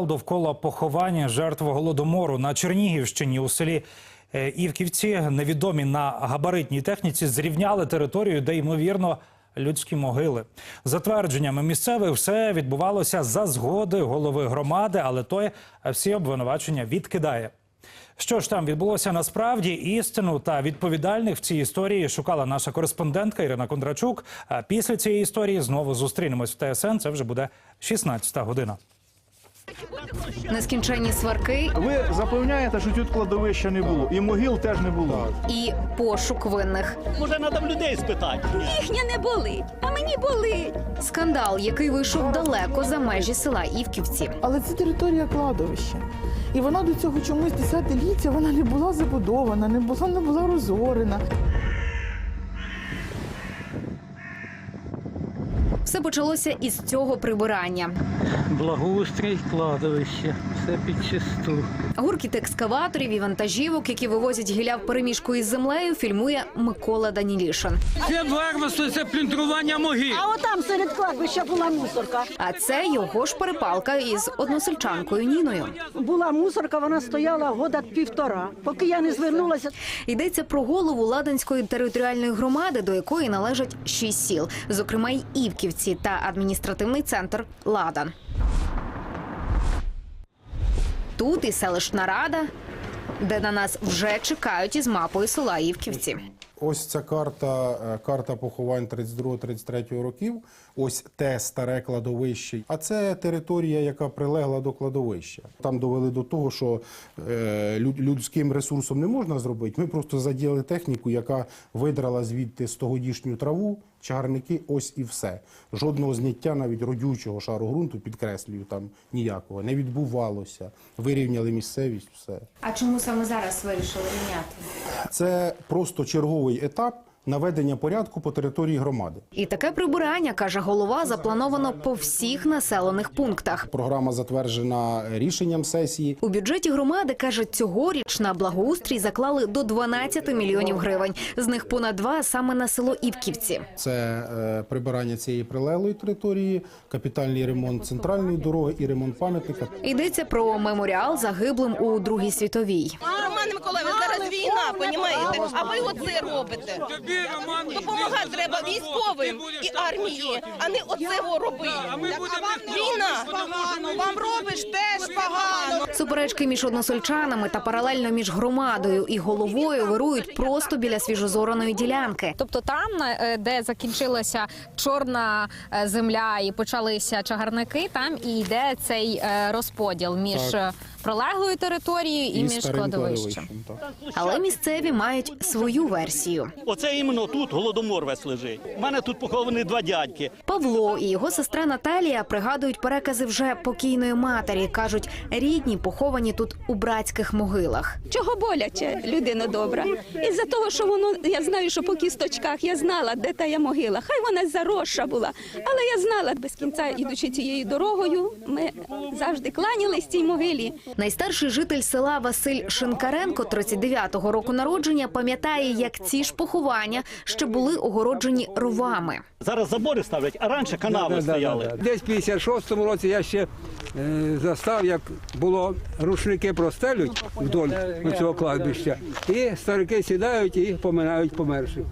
Довкола поховання жертв голодомору на Чернігівщині у селі е, Івківці невідомі на габаритній техніці зрівняли територію, де ймовірно людські могили. За твердженнями місцевих, все відбувалося за згоди голови громади, але той всі обвинувачення відкидає. Що ж там відбулося насправді істину та відповідальних в цій історії шукала наша кореспондентка Ірина Кондрачук. А після цієї історії знову зустрінемось в ТСН. Це вже буде 16-та година. Нескінченні сварки Ви запевняєте, що тут кладовища не було, і могил теж не було. і пошук винних. Може, треба в людей спитати. Їхня не болить, а мені болить. Скандал, який вийшов далеко за межі села Івківці. Але це територія кладовища. І вона до цього чомусь десятиліття вона не була забудована, не була, не була розорена. Все почалося із цього прибирання. Благоустрій кладовище, все під чисту. Гуркіт екскаваторів і вантажівок, які вивозять гілля в переміжку із землею, фільмує Микола Данілішин. Це варварство, це плюндрування могил. А отам серед кладбища була мусорка. А це його ж перепалка із односельчанкою Ніною. Була мусорка, вона стояла года півтора. Поки я не звернулася, Йдеться про голову Ладанської територіальної громади, до якої належать шість сіл, зокрема й Івківці та адміністративний центр Ладан. Тут і селищна рада, де на нас вже чекають із мапою села Івківці. Ось ця карта, е, карта поховань 32-33 років. Ось те старе кладовище. А це територія, яка прилегла до кладовища. Там довели до того, що е, людським ресурсом не можна зробити. Ми просто задіяли техніку, яка видрала звідти стогодішню траву, чагарники, ось і все. Жодного зняття навіть родючого шару ґрунту, підкреслюю, там ніякого не відбувалося. Вирівняли місцевість, все. А чому саме зараз вирішили міняти? Це просто черговий етап наведення порядку по території громади. І таке прибирання, каже голова, заплановано по всіх населених пунктах. Програма затверджена рішенням сесії. У бюджеті громади каже, цьогоріч на благоустрій заклали до 12 мільйонів гривень. З них понад два саме на село Івківці. Це е, прибирання цієї прилеглої території, капітальний ремонт центральної дороги і ремонт пам'ятника. Йдеться про меморіал загиблим у Другій світовій. Роман Миколаївич, зараз війна, понімаєте? А ви оце робите. Допомагати треба військовим і армії, а не оце робити. Війна. Вам робиш теж погано. Суперечки між односельчанами та паралельно між громадою і головою вирують просто біля свіжозораної ділянки. Тобто там, е, де закінчилася чорна е, земля і почалися чагарники, там і йде цей е, розподіл між Так. е, територією і, між кладовищем. Але місцеві мають свою версію. Оце іменно тут голодомор весь лежить. У мене тут поховані два дядьки. Павло і його сестра Наталія пригадують перекази вже покійної матері. кажуть, рідні поховані тут у братських могилах. Чого боляче, людина добра? Із-за того, що воно, я знаю, що по кісточках я знала, де та я могила. Хай вона заросша була. Але я знала, без кінця, ідучи цією дорогою, ми завжди кланялись цій могилі. Найстарший житель села Василь Шинкаренко, 39-го року народження, пам'ятає, як ці ж поховання ще були огороджені ровами. Зараз забори ставлять, а раніше канави стояли. Десь в 56-му році я ще е, застав, як було рушники простелють вдоль цього кладбища, і старики сідають і поминають померших.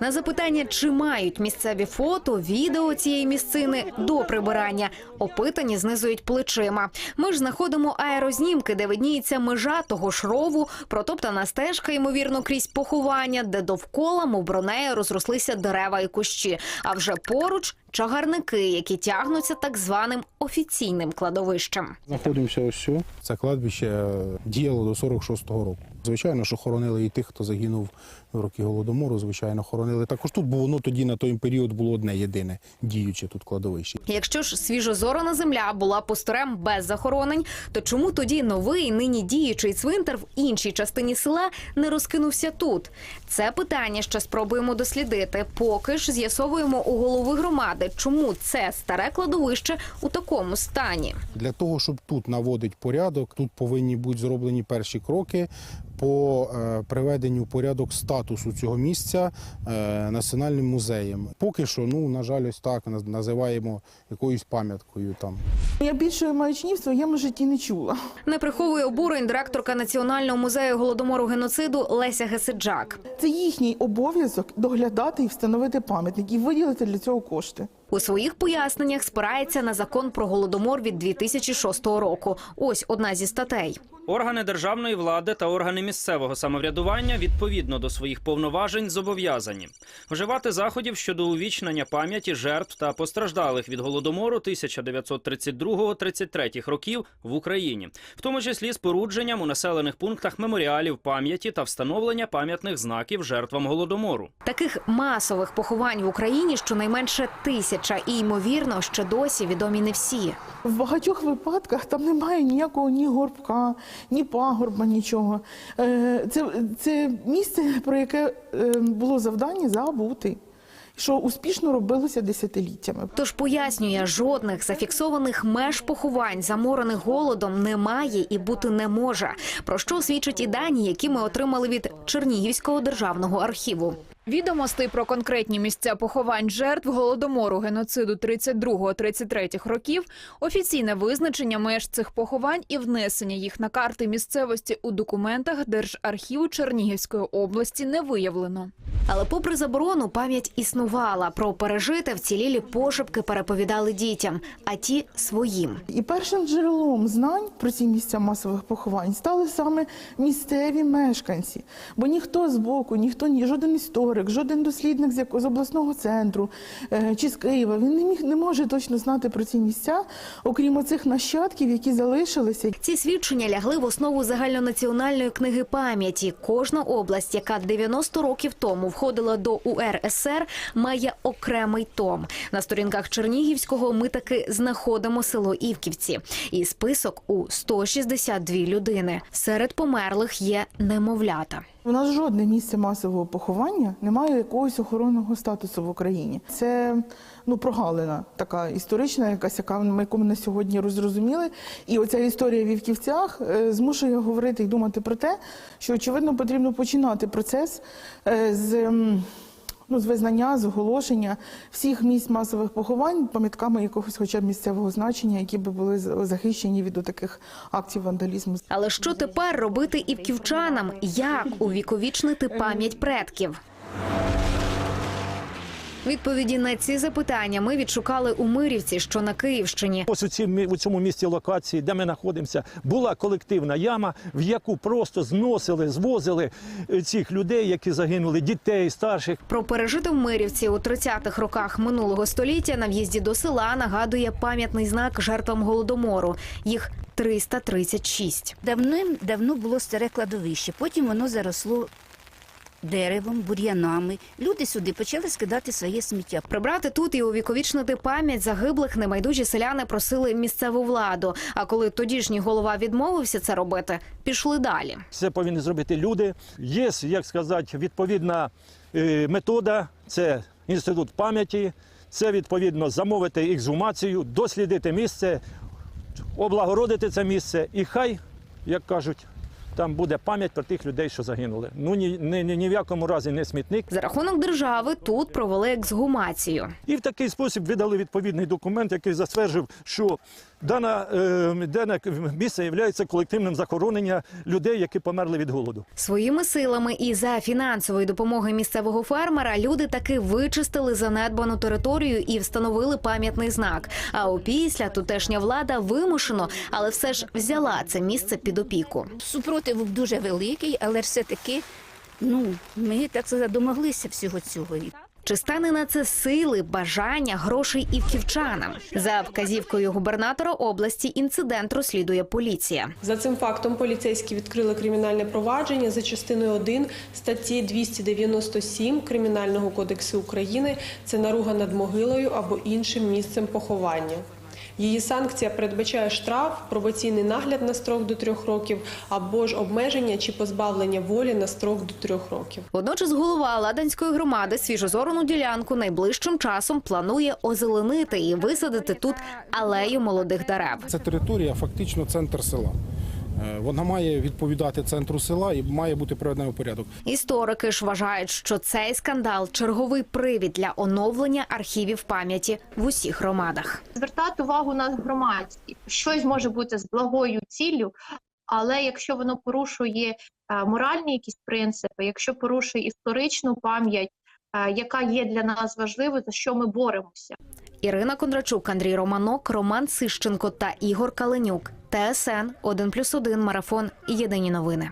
На запитання, чи мають місцеві фото, відео цієї місцини до прибирання, опитані знизують плечима. Ми ж знаходимо аерознімки, де видніється межа того ж рову, протоптана стежка, ймовірно, крізь поховання, де довкола, мов бронею, розрослися дерева і кущі. А вже поруч чагарники, які тягнуться так званим офіційним кладовищем. Знаходимося ось. Це кладбище е, діяло до 46-го року. Звичайно, що хоронили і тих, хто загинув в роки голодомору. Звичайно, хоронили також тут, бо воно тоді на той період було одне єдине діюче тут кладовище. Якщо ж свіжозорана земля була пустирем без захоронень, то чому тоді новий нині діючий цвинтар в іншій частині села не розкинувся тут? Це питання ще спробуємо дослідити. Поки ж з'ясовуємо у голови громади, чому це старе кладовище у такому стані. Для того, щоб тут наводити порядок, тут повинні бути зроблені перші кроки по е, приведенню в порядок статусу цього місця е, національним музеєм. Поки що, ну на жаль, ось так наз- називаємо якоюсь пам'яткою там. Я більше маячні в своєму житті не чула. Не приховує обурень директорка Національного музею голодомору геноциду Леся Гесиджак. Це їхній обов'язок доглядати і встановити пам'ятник і виділити для цього кошти. У своїх поясненнях спирається на закон про голодомор від 2006 року. Ось одна зі статей. Органи державної влади та органи місцевого самоврядування відповідно до своїх повноважень зобов'язані вживати заходів щодо увічнення пам'яті жертв та постраждалих від голодомору 1932-33 років в Україні, в тому числі спорудженням у населених пунктах меморіалів пам'яті та встановлення пам'ятних знаків жертвам голодомору. Таких масових поховань в Україні щонайменше тисяча, і ймовірно, ще досі відомі не всі. В багатьох випадках там немає ніякого ні горбка, ні пагорба, нічого. Е, Це, це місце, про яке е, було завдання забути, що успішно робилося десятиліттями. Тож пояснює, жодних зафіксованих меж поховань, заморених голодом, немає і бути не може. Про що свідчать і дані, які ми отримали від Чернігівського державного архіву. Відомостей про конкретні місця поховань жертв голодомору геноциду 32-33 років, офіційне визначення меж цих поховань і внесення їх на карти місцевості у документах Держархіву Чернігівської області не виявлено. Але попри заборону, пам'ять існувала. Про пережите вцілілі пошепки переповідали дітям, а ті своїм. І першим джерелом знань про ці місця масових поховань стали саме місцеві мешканці. Бо ніхто з боку, ніхто ні, жоден історик, жоден дослідник з з обласного центру е, чи з Києва, він не міг не може точно знати про ці місця, окрім оцих нащадків, які залишилися. Ці свідчення лягли в основу загальнонаціональної книги пам'яті. Кожна область, яка 90 років тому входила до УРСР, має окремий том. На сторінках Чернігівського ми таки знаходимо село Івківці. І список у 162 людини. Серед померлих є немовлята. У нас жодне місце масового поховання не має якогось охоронного статусу в Україні. Це ну прогалина така історична, якась яка ми яку ми на сьогодні розрозуміли. І оця історія в Вівківцях е, змушує говорити і думати про те, що очевидно потрібно починати процес е, з. Ну, з визнання, з оголошення всіх місць масових поховань пам'ятками якогось хоча б місцевого значення, які би були захищені від таких актів вандалізму. Але що тепер робити івківчанам? Як увіковічнити пам'ять предків? Відповіді на ці запитання ми відшукали у Мирівці, що на Київщині. Ось у, цім- у цьому місці локації, де ми знаходимося, була колективна яма, в яку просто зносили, звозили е, цих людей, які загинули, дітей, старших. Про пережите в Мирівці у 30-х роках минулого століття на в'їзді до села нагадує пам'ятний знак жертвам голодомору. Їх 336. Давним давно було старе кладовище, потім воно заросло деревом, бур'янами. Люди сюди почали скидати своє сміття. Прибрати тут і увіковічнити пам'ять загиблих небайдужі селяни просили місцеву владу. А коли тодішній голова відмовився це робити, пішли далі. Це повинні зробити люди. Є, як сказати, відповідна е, метода, це інститут пам'яті, це відповідно замовити ексгумацію, дослідити місце, облагородити це місце, і хай, як кажуть, там буде пам'ять про тих людей, що загинули. Ну ні, ні, ні, ні в якому разі не смітник. За рахунок держави тут провели ексгумацію. І в такий спосіб видали відповідний документ, який застережив, що дана, дане місце є колективним захоронення людей, які померли від голоду. Своїми силами і за фінансової допомоги місцевого фермера люди таки вичистили занедбану територію і встановили пам'ятний знак. А опісля тутешня влада вимушено, але все ж взяла це місце під опіку. Супротив дуже великий, але все-таки ну, ми так сказати, домоглися всього цього. Чи стане на це сили, бажання, грошей і вківчанам? За вказівкою губернатора області інцидент розслідує поліція. За цим фактом поліцейські відкрили кримінальне провадження за частиною 1 статті 297 Кримінального кодексу України. Це наруга над могилою або іншим місцем поховання. Її санкція передбачає штраф, пробаційний нагляд на строк до трьох років або ж обмеження чи позбавлення волі на строк до трьох років. Водночас голова Ладанської громади свіжозорену ділянку найближчим часом планує озеленити і висадити тут алею молодих дерев. Це територія фактично центр села. Е, Вона має відповідати центру села і має бути приведена в порядок. Історики ж вважають, що цей скандал черговий привід для оновлення архівів пам'яті в усіх громадах. звертати увагу на громадськість. Щось може бути з благою ціллю, але якщо воно порушує е, моральні якісь принципи, якщо порушує історичну пам'ять, е, яка є для нас важливою, за що ми боремося. Ірина Кондрачук, Андрій Романок, Роман Сищенко та Ігор Каленюк. ТСН 1+,1 Марафон. Єдині новини.